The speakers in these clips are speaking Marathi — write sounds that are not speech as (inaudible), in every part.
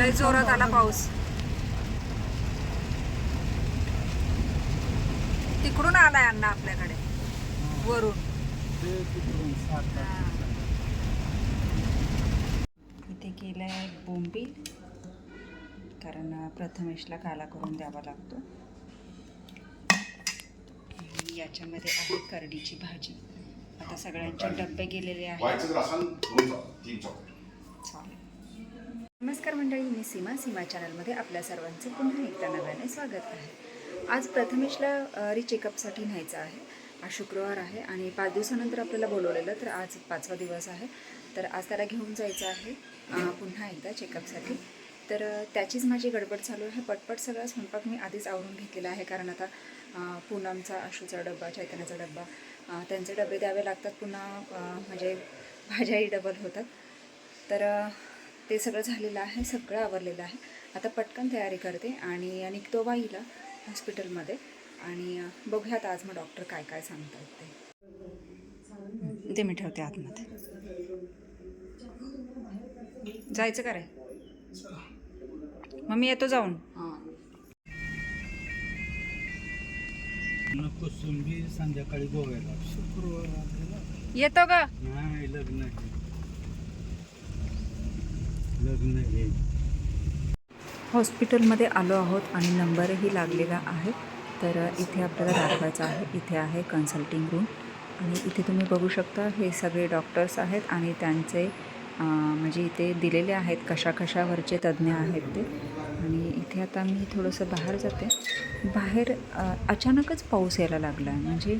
लय जोरात आला पाऊस. तिकडून आलाय अण्णा आपल्याकडे. वरून. इथे केलंय बोंबील. कारण प्रथमेशला काला करून द्यावा लागतो. याच्यामध्ये आहे करडीची भाजी. आता सगळ्यांचे डब्बे गेलेले आहेत व्हायचं तर असाल दोन चॉकलेट तीन चॉकलेट चालेल नमस्कार मंडळी मी सीमा सीमा चॅनलमध्ये आपल्या सर्वांचं पुन्हा एकदा नव्याने स्वागत आहे. आज प्रथमेशला रिचेकअपसाठी न्यायचं आहे. आज शुक्रवार आहे आणि पाच दिवसानंतर आपल्याला बोलवलेलं तर आज पाचवा दिवस आहे. तर आज त्याला घेऊन जायचं आहे पुन्हा एकदा चेकअपसाठी. तर त्याचीच माझी गडबड चालू आहे. पटपट सगळा स्वयंपाक मी आधीच आवरून घेतलेला आहे कारण आता पूनमचा आशूचा डब्बा चैतन्याचा डब्बा त्यांचे डबे द्यावे लागतात पुन्हा म्हणजे भाज्याही डबल होतात. तर ते सगळं झालेलं आहे सगळं आवरलेलं आहे. आता पटकन तयारी करते आणि निघतो बाईला हॉस्पिटलमध्ये आणि बघूयात आज मग डॉक्टर काय काय सांगतात ते. ते मी ठेवते आतमध्ये. जायचं का रे? मग मी येतो जाऊन. संध्याकाळी गोव्याला शुक्रवार येतो का लग्न लग्न हे. हॉस्पिटलमध्ये आलो आहोत आणि नंबरही लागलेला आहे. तर इथे आपल्याला दाखवायचं आहे. इथे आहे कन्सल्टिंग रूम. आणि इथे तुम्ही बघू शकता हे सगळे डॉक्टर्स आहेत आणि त्यांचे म्हणजे इथे दिलेले आहेत कशा कशावरचे तज्ज्ञ आहेत ते. आणि इथे आता मी थोडंसं बाहेर जाते. बाहेर अचानकच पाऊस यायला लागला आहे. म्हणजे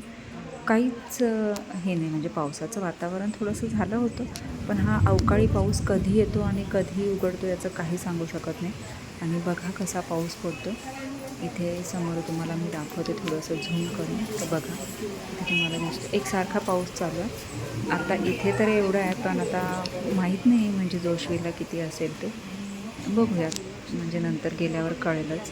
काहीच हे नाही. म्हणजे पावसाचं वातावरण थोडंसं झालं होतं पण हा अवकाळी पाऊस कधी येतो आणि कधी उघडतो याचं काही सांगू शकत नाही. आणि बघा कसा पाऊस पडतो. इथे समोर तुम्हाला मी दाखवते थोडंसं झूम करून. तर बघा इथे तुम्हाला दिसतं. एकसारखा पाऊस चालू आहे. आता इथे तर एवढं आहे पण आता माहीत नाही म्हणजे जोशवीला किती असेल ते. बघूयात. म्हणजे नंतर गेल्यावर कळेलच.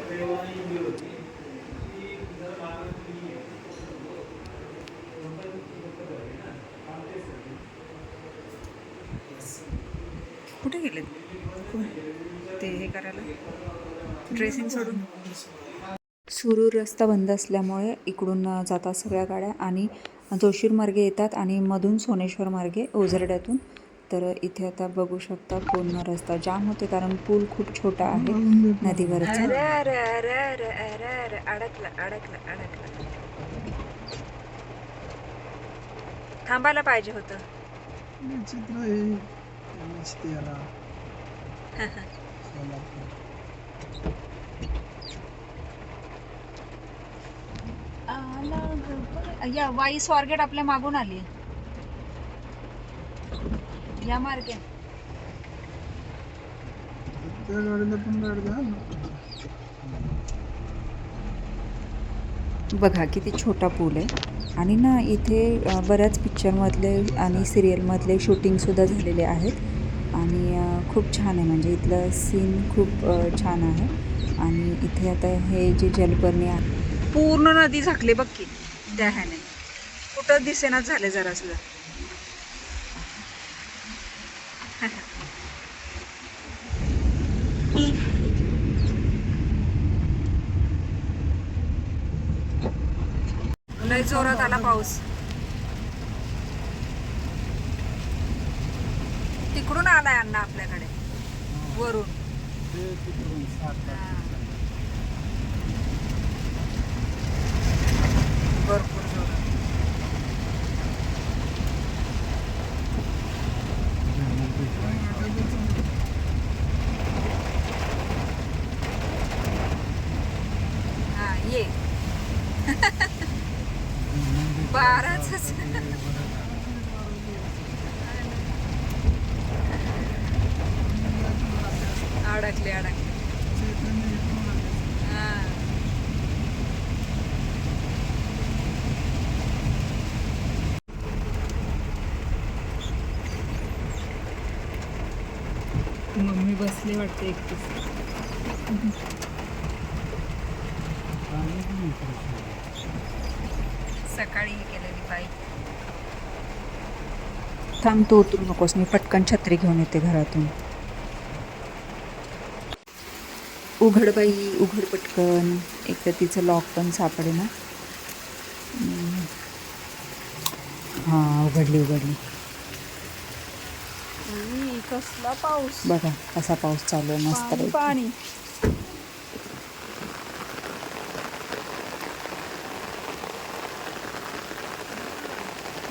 कुठे गेलेत ते हे करायला? ड्रेसिंग सोडून? सुरूर रस्ता बंद असल्यामुळे इकडून जातात सगळ्या गाड्या आणि जोशीर मार्गे येतात आणि मधून सोनेश्वर मार्गे ओझरड्यातून तर इथे आता बघू शकता पूर्ण रस्ता जाम होते कारण पूल खूप छोटा आहे नदीवरचा. अडकला अडकला अडकला. थांबायला पाहिजे होतं. (laughs) या वाई स्वारगेट आपल्या मागून आली या मार्गे. त्या गाडीला पण गाडी द्या बघा किती छोटा पूल आहे. आणि ना इथे बऱ्याच पिक्चरमधले आणि सिरियलमधले शूटिंगसुद्धा झालेले आहेत. आणि खूप छान आहे. म्हणजे इथलं सीन खूप छान आहे. आणि इथे आता हे जे जलपर्णी आहे पूर्ण नदी झाकली बघ की त्या ह्याने. कुठं दिसेनाच झाले जरा सुद्धा लय जोरात आला पाऊस. तिकडून आलाय अण्णा आपल्याकडे. वरून. भरपूर. दारातच अडकले अडकले. मम्मी बसली वाटते एक एकटीच सकाळी हे केलेली बाई. थांब तू उतरू नकोस. मी पटकन छत्री घेऊन येते घरातून. उघड बाई उघड पटकन. एक तर तिचं लॉक पण सापडे ना. हां उघडली उघडली. कसला पाऊस. बघा कसा पाऊस चालू आहे मस्त पाणी.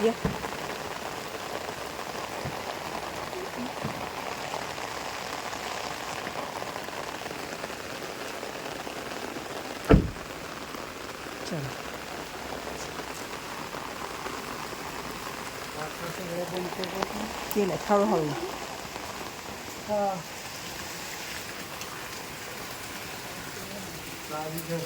पैकी. पाणी ये. चला केलं हळूहळू गाडी घर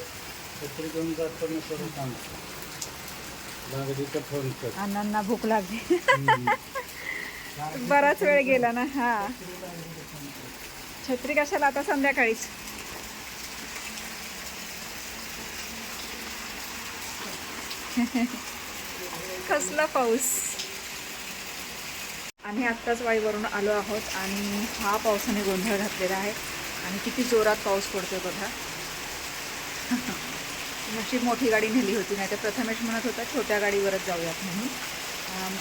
छत्री घेऊन जाताना करू सांग लागली तर फोन कर अण्णांना भूक लागली. (laughs) बराच वेळ गेला ना हा. छत्री कशाला आता संध्याकाळीच? (laughs) कसला पाऊस. आम्ही आत्ताच वाईवरून आलो आहोत आणि हा पावसाने गोंधळ घातलेला आहे. आणि किती जोरात पाऊस पडतोय बघा. (laughs) अशी मोठी गाडी नेली होती नाही तर प्रथमेश म्हणत होता छोट्या गाडीवरच जाऊयात म्हणून.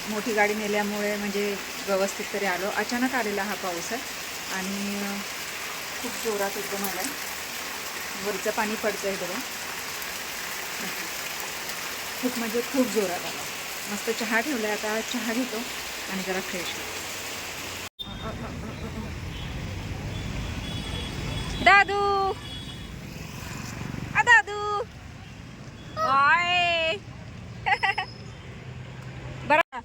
मोठी गाडी नेल्यामुळे म्हणजे व्यवस्थित तरी आलो. अचानक आलेला हा पाऊस आहे आणि खूप जोरात एकदम आला वरचं पाणी पडतं आहे बघा. खूप म्हणजे खूप जोरात आला मस्त चहा ठेवला आहे आता चहा घेतो आणि जरा फ्रेश दादू आ दादू हाय बरा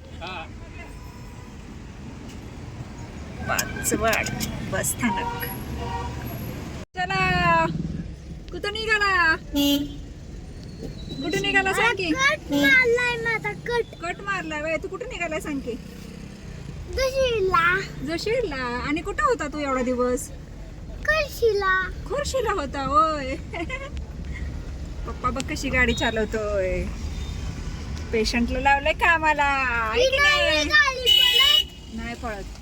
पाचवाड बस स्थानक चला. कुठं निघाला? कुठे निघाला सांग की? कट मारलाय माझा कट. कट मारलाय वय तू कुठे निघालाय सांग की? आणि कुठं होता तू एवढा दिवस? कळशीला खुर्शीला होता होय. पप्पा बघ कशी गाडी चालवतोय. पेशंटला लावलंय कामाला. नाही पळत.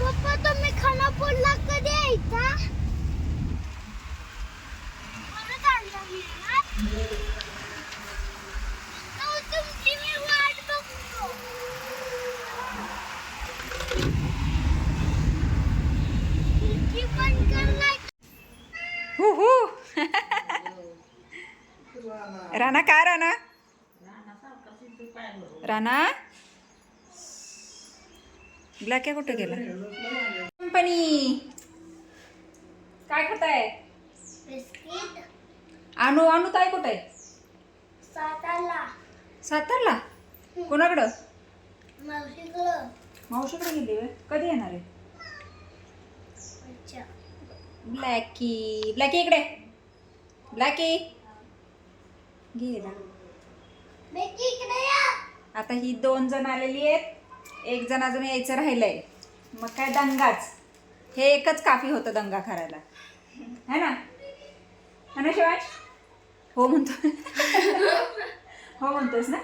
पप्पा तुम्ही खानापूरला कधी यायचा? तुमची मी वाट बघतो. हु हु राणा का राणा? राणा ब्लॅक आहे कुठे गेला? कंपनी काय खाताय? बिस्किट आणू आणू ताई कुठे? सातारला. कोणाकडं? मावशीकडं. मावशीकडे गेली कधी येणार आहे? अच्छा. ब्लॅकी ब्लॅकी इकडे. ब्लॅकी गेला बेटी इकडे या. आता ही दोन जण आलेली आहेत. एक जण अजून यायचं राहिलंय. मग काय दंगाच. हे एकच काफी होतं दंगा करायला. है ना? है ना शिवाज? हो म्हणतो. हो म्हणतोस ना?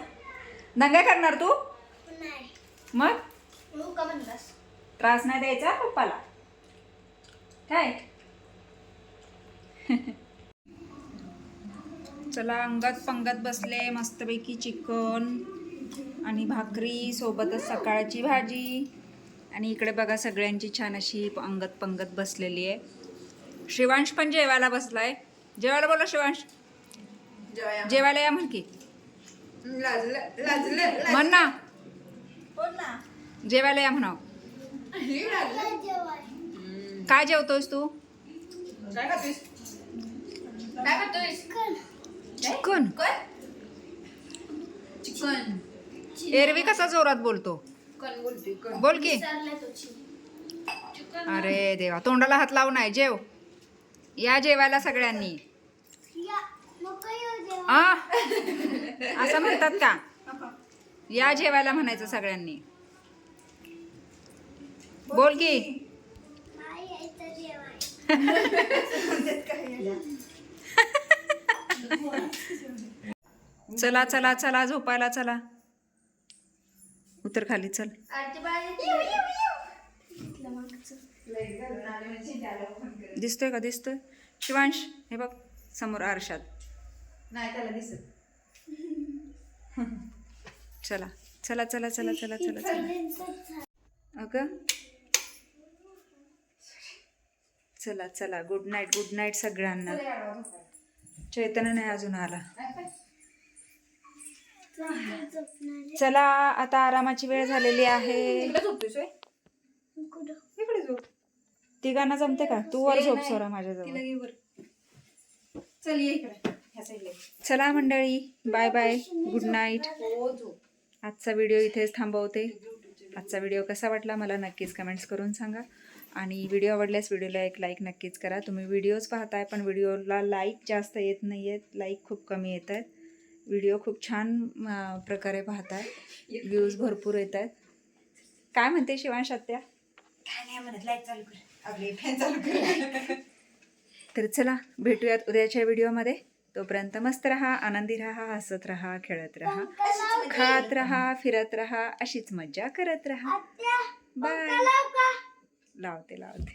दंगा करणार तू? नाही. मग? तू का म्हणलास? त्रास नाही द्यायचा पप्पाला. काय? चला अंगात पंगत बसले मस्तपैकी चिकन. आणि भाकरी सोबतच सकाळची भाजी. आणि इकडे बघा सगळ्यांची छान अशी अंगत पंगत बसलेली आहे. शिवांश पण जेवायला बसलाय. जेवायला बोला शिवांश. जेवायला. या म्हण की. म्हण ना. जेवायला या म्हणाव. जेवाय काय जेवतोयस तू? चिकन. एरवी कसा जोरात बोलतो? बोल की. अरे देवा तोंडाला हात लावू नाही जेव. या जेवायला सगळ्यांनी. असं म्हणतात का? या जेवायला म्हणायचं सगळ्यांनी. बोल की. चला चला चला झोपायला चला. उतर खाली चल. दिसतोय का? दिसतोय. शिवांश हे बघ समोर आरशात. नाही त्याला दिसत. चला चला चला चला चला चला चला. अगं. चला चला. गुड नाईट गुड नाईट सगळ्यांना. चैतन्य नाही अजून आला. चला आता आरामाची वेळ झालेली आहे. तिघांना जमते का? तू वर झोप सोरा माझ्याजवळ. चल मंडळी बाय बाय गुड नाईट आजचा व्हिडिओ इथेच थांबवते. आजचा व्हिडिओ कसा वाटला मला नक्कीच कमेंट्स करून सांगा. आणि व्हिडिओ आवडल्यास व्हिडिओला एक लाईक नक्कीच करा. तुम्ही व्हिडिओज पाहताय पण व्हिडिओला लाईक जास्त येत नाही आहेत लाईक खूप कमी येत आहेत व्हिडिओ खूप छान प्रकारे पाहताय. व्ह्यूज भरपूर येत आहेत काय म्हणते शिवांश आत्या तर चला भेटूयात उद्याच्या व्हिडिओमध्ये. तोपर्यंत मस्त राहा आनंदी राहा हसत राहा खेळत राहा खात राहा फिरत राहा अशीच मज्जा करत राहा. बाय लावते लावत.